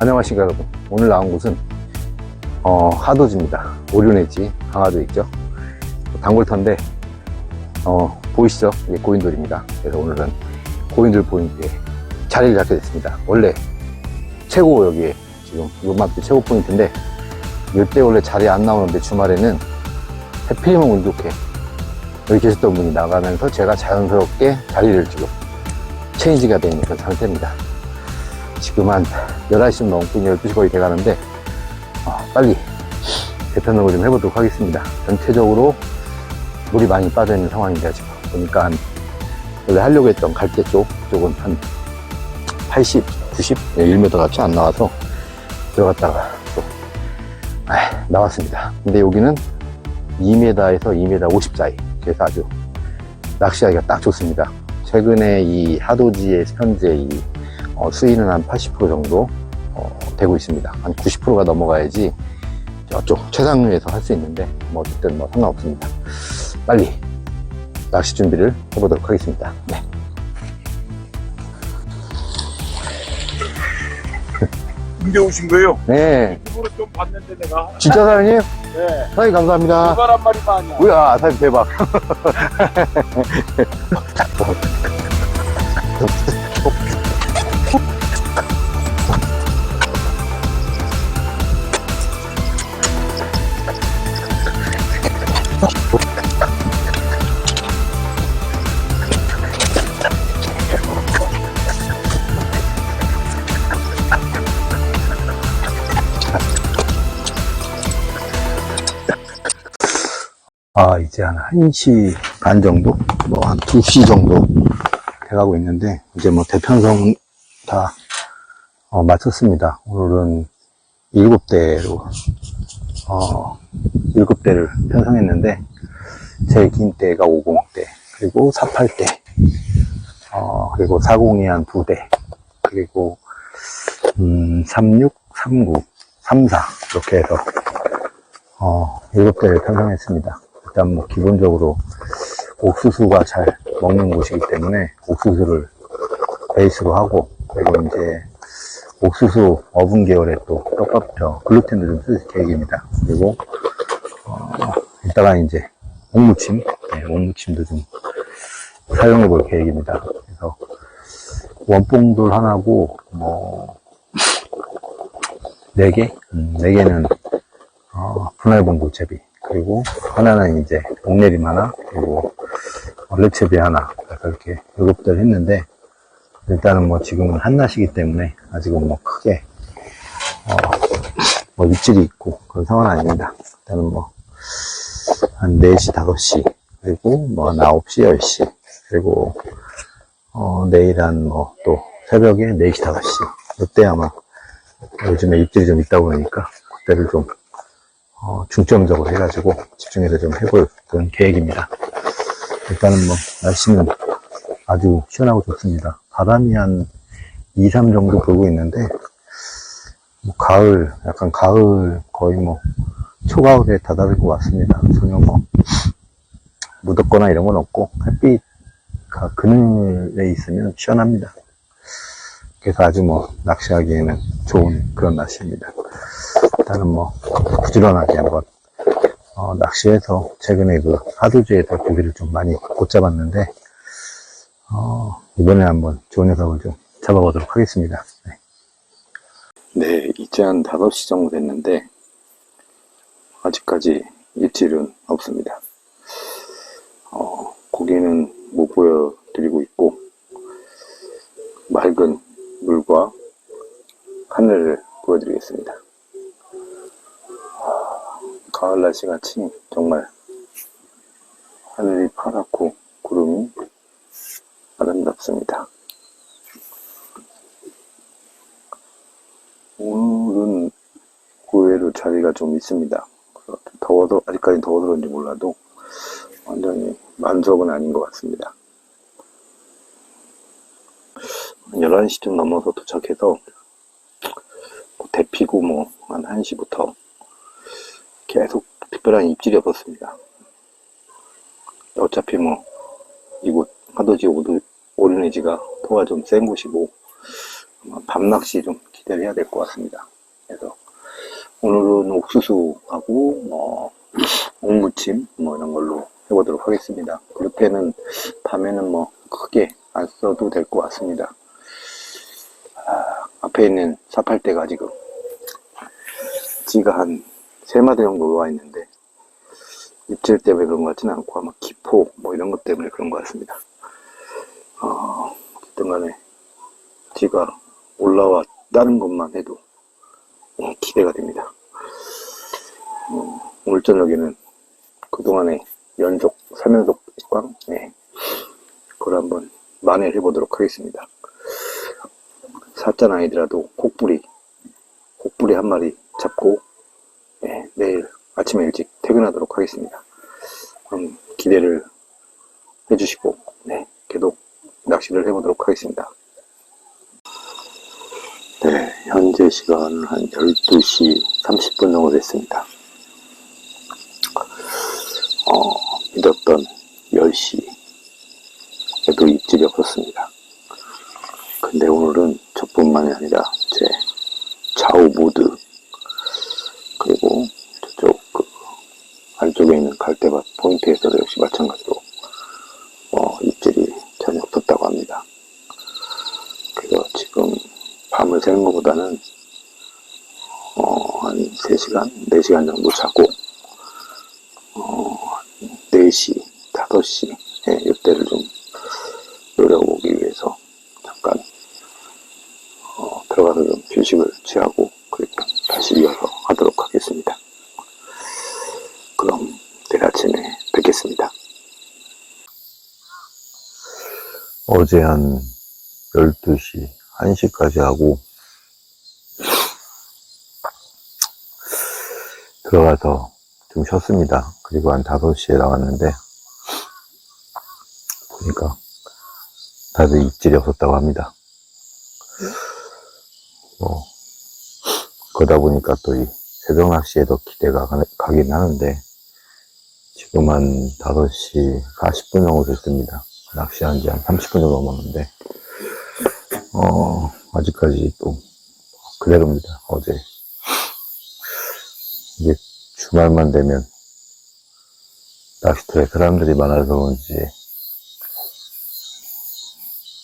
안녕하십니까 여러분. 오늘 나온 곳은 어, 하도지입니다. 오륜해지 강화도 있죠? 단골터인데 어, 보이시죠? 이게 고인돌입니다. 그래서 오늘은 고인돌 포인트에 자리를 잡게 됐습니다. 원래 최고 여기에 지금 요맘때 최고 포인트인데 이때 원래 자리 안 나오는데 주말에는 해필이면 운 좋게 여기 계셨던 분이 나가면서 제가 자연스럽게 자리를 지금 체인지가 되어 있는 그런 상태입니다 지금 한 11시 좀 넘고 이제 12시 거의 돼가는데 어, 빨리 대편으로 좀 해보도록 하겠습니다. 전체적으로 물이 많이 빠져있는 상황입니다. 지금 보니까 한 원래 하려고 했던 갈대 쪽 쪽은 한 80, 90, 1m 같이 안 나와서 들어갔다가 또 아, 나왔습니다. 근데 여기는 2m에서 2m 50 사이 그래서 아주 낚시하기가 딱 좋습니다. 최근에 이 하도지의 현재 이 어, 수위는 한 80% 정도 어, 되고 있습니다. 한 90%가 넘어가야지 저쪽 최상류에서 할 수 있는데 뭐 어쨌든 뭐 상관없습니다. 빨리 낚시 준비를 해보도록 하겠습니다. 네. 오신 거예요? 네. 유튜브로 좀 봤는데 내가 진짜 사장님? 네 사장님 감사합니다. 출발 한 마리만 아니야 우야 사장님 대박. 아, 이제 한 1시 반 정도? 뭐, 한 2시 정도 돼가고 있는데, 이제 뭐, 대편성 다, 어, 마쳤습니다. 오늘은 7대로, 어, 7대를 편성했는데, 제일 긴 대가 50대, 그리고 48대, 어, 그리고 40이 한 2대, 그리고, 음, 36, 39, 34, 이렇게 해서, 어, 7대를 편성했습니다. 일단 뭐 기본적으로 옥수수가 잘 먹는 곳이기 때문에 옥수수를 베이스로 하고 그리고 이제 옥수수 어분 계열의 또 떡밥죠 글루텐도 좀 쓸 계획입니다. 그리고 어, 이따가 이제 옥무침, 네, 옥무침도 좀 사용해 볼 계획입니다. 그래서 원뽕돌 하나고 뭐네 개, 음, 네 개는 어, 분할본 고채비 그리고 하나는 이제 옥내림 하나 그리고 랩채비 하나 일곱 대를 했는데 일단은 뭐 지금은 한낮이기 때문에 아직은 뭐 크게 어, 뭐 입질이 있고 그런 상황은 아닙니다. 일단은 뭐 한 4시 5시 그리고 뭐 한 9시 10시 그리고 어, 내일 한 뭐 또 새벽에 4시 5시. 이때 아마 요즘에 입질이 좀 있다 보니까 그때를 좀 어, 중점적으로 해가지고 집중해서 좀 해볼 그런 계획입니다. 일단은 뭐 날씨는 아주 시원하고 좋습니다. 바람이 한 2, 3 정도 불고 있는데 뭐 가을, 약간 가을 거의 뭐 초가을에 다다를 것 같습니다. 전혀 뭐 묻었거나 이런 건 없고 햇빛가 그늘에 있으면 시원합니다. 그래서 아주 뭐 낚시하기에는 좋은 그런 날씨입니다. 일단은 뭐 부지런하게 한번 어, 낚시해서 최근에 그 하도주에서 고기를 좀 많이 못 잡았는데 어, 이번에 한번 좋은 녀석을 좀 잡아보도록 하겠습니다. 네. 네, 이제 한 5시 정도 됐는데 아직까지 입질은 없습니다. 어, 고기는 못 보여드리고 있고 맑은 물과 하늘을 보여드리겠습니다. 가을 날씨 같이 정말 하늘이 파랗고 구름이 아름답습니다. 오늘은 의외로 자리가 좀 있습니다. 더워서 아직까지 더워서 그런지 몰라도 완전히 만족은 아닌 것 같습니다. 11시쯤 넘어서 도착해서 대피고 뭐 한 1시부터 계속 특별한 입질이 없었습니다. 어차피 뭐 이곳 하도지 오드 오르네지가 토가 좀 센 곳이고 밤낚시 좀 기대를 해야 될 것 같습니다. 그래서 오늘은 옥수수하고 뭐 옥무침 뭐 이런 걸로 해보도록 하겠습니다. 그렇게는 밤에는 뭐 크게 안 써도 될 것 같습니다. 아, 앞에 있는 사팔대가 지금 쥐가 한 세 마리 정도 와 있는데 입질 때문에 그런 것 같지는 않고 아마 기포 뭐 이런 것 때문에 그런 것 같습니다. 어, 어쨌든 간에 쥐가 올라왔다는 것만 해도 어, 기대가 됩니다. 어, 오늘 저녁에는 그동안의 연속 3연속 꽝 네. 그걸 한번 만회를 해보도록 하겠습니다. 사자 아니더라도 콕뿌리 콕뿌리 한 마리 잡고 네, 내일 아침에 일찍 퇴근하도록 하겠습니다. 그럼 기대를 해주시고 네, 계속 낚시를 해보도록 하겠습니다. 네, 현재 시간 한 12시 30분 정도 됐습니다. 어, 믿었던 10시에도 입질이 없었습니다. 근데 오늘은 저뿐만이 아니라 제 좌우 모두 그리고 저쪽 그 갈대밭 포인트에서도 역시 마찬가지로 어, 입질이 전혀 없었다고 합니다. 그래서 지금 밤을 새는 것보다는 어, 한 3시간, 4시간 정도 자고 어, 4시, 5시 예, 이때를 좀 노려보기 위해서 잠깐 어, 들어가서 좀 휴식을 취하고 그리고 다시 이어서 하도록 하겠습니다. 그럼 내일 아침에 뵙겠습니다. 어제 한 12시, 1시까지 하고 들어가서 좀 쉬었습니다. 그리고 한 5시에 나왔는데 보니까 다들 입질이 없었다고 합니다. 뭐 그러다 보니까 또 이 새벽 낚시에도 기대가 가- 가긴 하는데 지금 한 5시 40분 정도 됐습니다. 낚시한 지 한 30분 정도 넘었는데 어 아직까지 또 그대로입니다. 어제 이게 주말만 되면 낚시터에 사람들이 많아서 그런지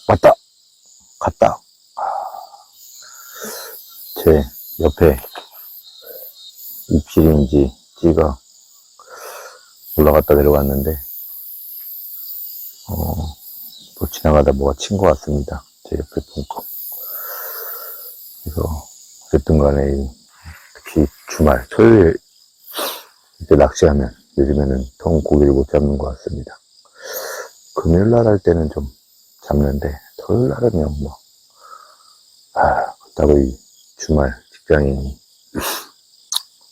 왔다 갔다 제 옆에 입질인지 찌가 올라갔다 내려갔는데 어, 뭐 지나가다 뭐가 친 것 같습니다. 제 옆에 보니까. 그래서 어쨌든 간에 이 특히 주말, 토요일 이때 낚시하면 요즘에는 통 고기를 못 잡는 것 같습니다. 금요일 날 할 때는 좀 잡는데 토요일 날은요 뭐 아, 그렇다고 이 주말 직장인이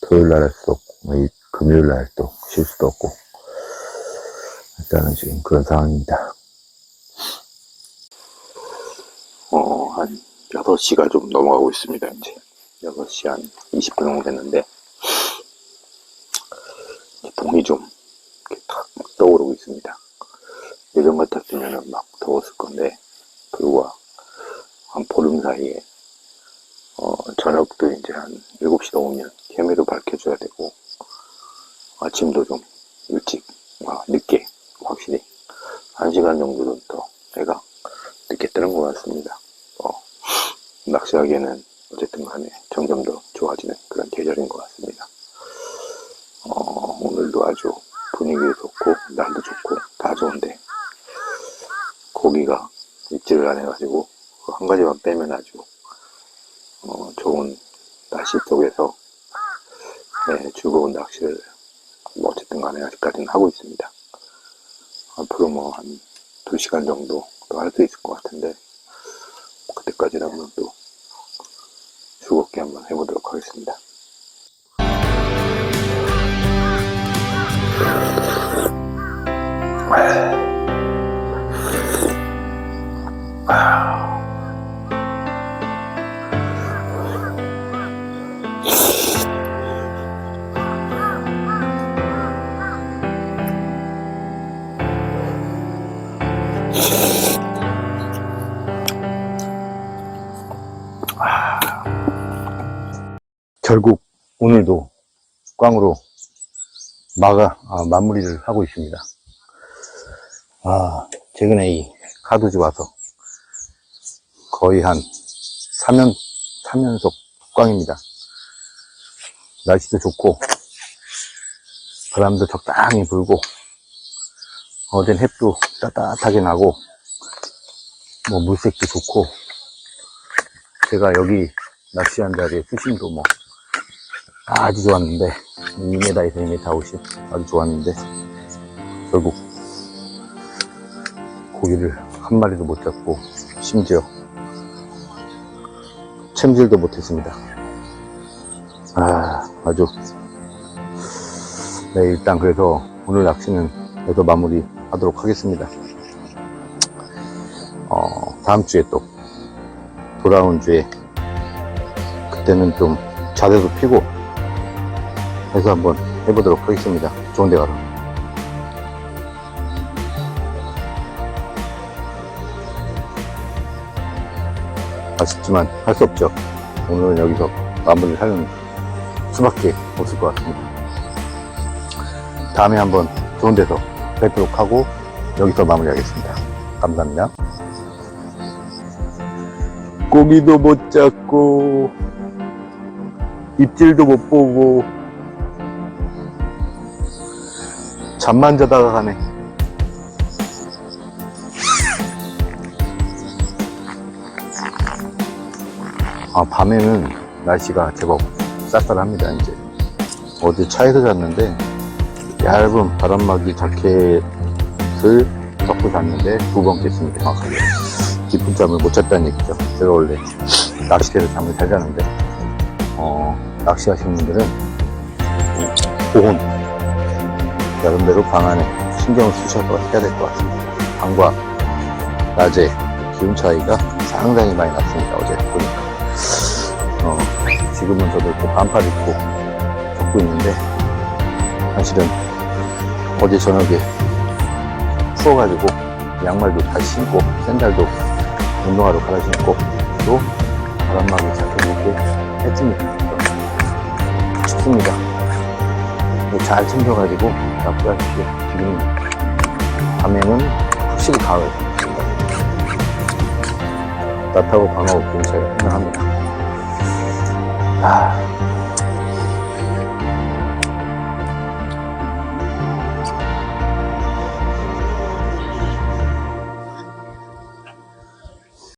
토요일 날 할 수도 없고 뭐이 금요일 날 또 쉴 수도 없고 일단은 지금 그런 상황입니다. 어, 한 6시가 좀 넘어가고 있습니다, 이제. 6시 한 20분 정도 됐는데, 봄이 좀 이렇게 탁 떠오르고 있습니다. 예전 같았으면 막 더웠을 건데, 불과 한 보름 사이에, 어, 저녁도 이제 한 7시 넘으면 개미도 밝혀줘야 되고, 아침도 좀 일찍, 아, 늦게, 확실히, 한 시간 정도는 더 해가 늦게 뜨는 것 같습니다. 어, 낚시하기에는 어쨌든 간에 점점 더 좋아지는 그런 계절인 것 같습니다. 어, 오늘도 아주 분위기도 좋고, 날도 좋고, 다 좋은데, 고기가 입질을 안 해가지고, 그한 가지만 빼면 아주, 어, 좋은 날씨 속에서, 네, 즐거운 낚시를, 뭐, 어쨌든 간에 아직까지는 하고 있습니다. 앞으로 뭐 한 2시간 정도 또 할 수 있을 것 같은데 그때까지는 한번 또 즐겁게 한번 해보도록 하겠습니다. 아... 오늘도 꽝으로 마가, 아, 마무리를 하고 있습니다. 아, 최근에 이 카드주 와서 거의 한 3연, 3연속 꽝입니다. 날씨도 좋고, 바람도 적당히 불고, 어젠 햇도 따뜻하게 나고, 뭐 물색도 좋고, 제가 여기 낚시한 자리에 수심도 뭐 아주 좋았는데 2m에서 2m 50 아주 좋았는데 결국 고기를 한 마리도 못 잡고 심지어 챔질도 못했습니다. 아 아주 네 일단 그래서 오늘 낚시는 여기서 마무리 하도록 하겠습니다. 어, 다음 주에 또 돌아온 주에 그때는 좀 자세도 피고 해서 한번 해보도록 하겠습니다. 좋은 데 가서. 아쉽지만 할 수 없죠. 오늘은 여기서 마무리를 하는 수밖에 없을 것 같습니다. 다음에 한번 좋은 데서 뵙도록 하고 여기서 마무리하겠습니다. 감사합니다. 고기도 못 잡고 입질도 못 보고 잠만 자다가 가네. 아 밤에는 날씨가 제법 쌀쌀합니다 이제. 어제 차에서 잤는데 얇은 바람막이 자켓을 덮고 잤는데 두 번 깼습니다 정확하게. 깊은 잠을 못 잤다는 얘기죠. 제가 원래 낚시대에서 잠을 잘 자는데 어, 낚시하시는 분들은 이 보온 나름대로 방 안에 신경을 쓰셔서 해야 될 것 같습니다. 밤과 낮에 기온 차이가 상당히 많이 났습니다. 어제 보니까. 어, 지금은 저도 이렇게 반팔 입고 걷고 있는데 사실은 어제 저녁에 추워가지고 양말도 다시 신고 샌들도 운동화로 갈아 신고 또 바람막이 자켓 입고 했습니다. 춥습니다. 뭐잘 챙겨가지고 납부하십시오. 지금 밤에는 확실히 가을. 낮하고 밤하고 기온 차이가 상당합니다. 아,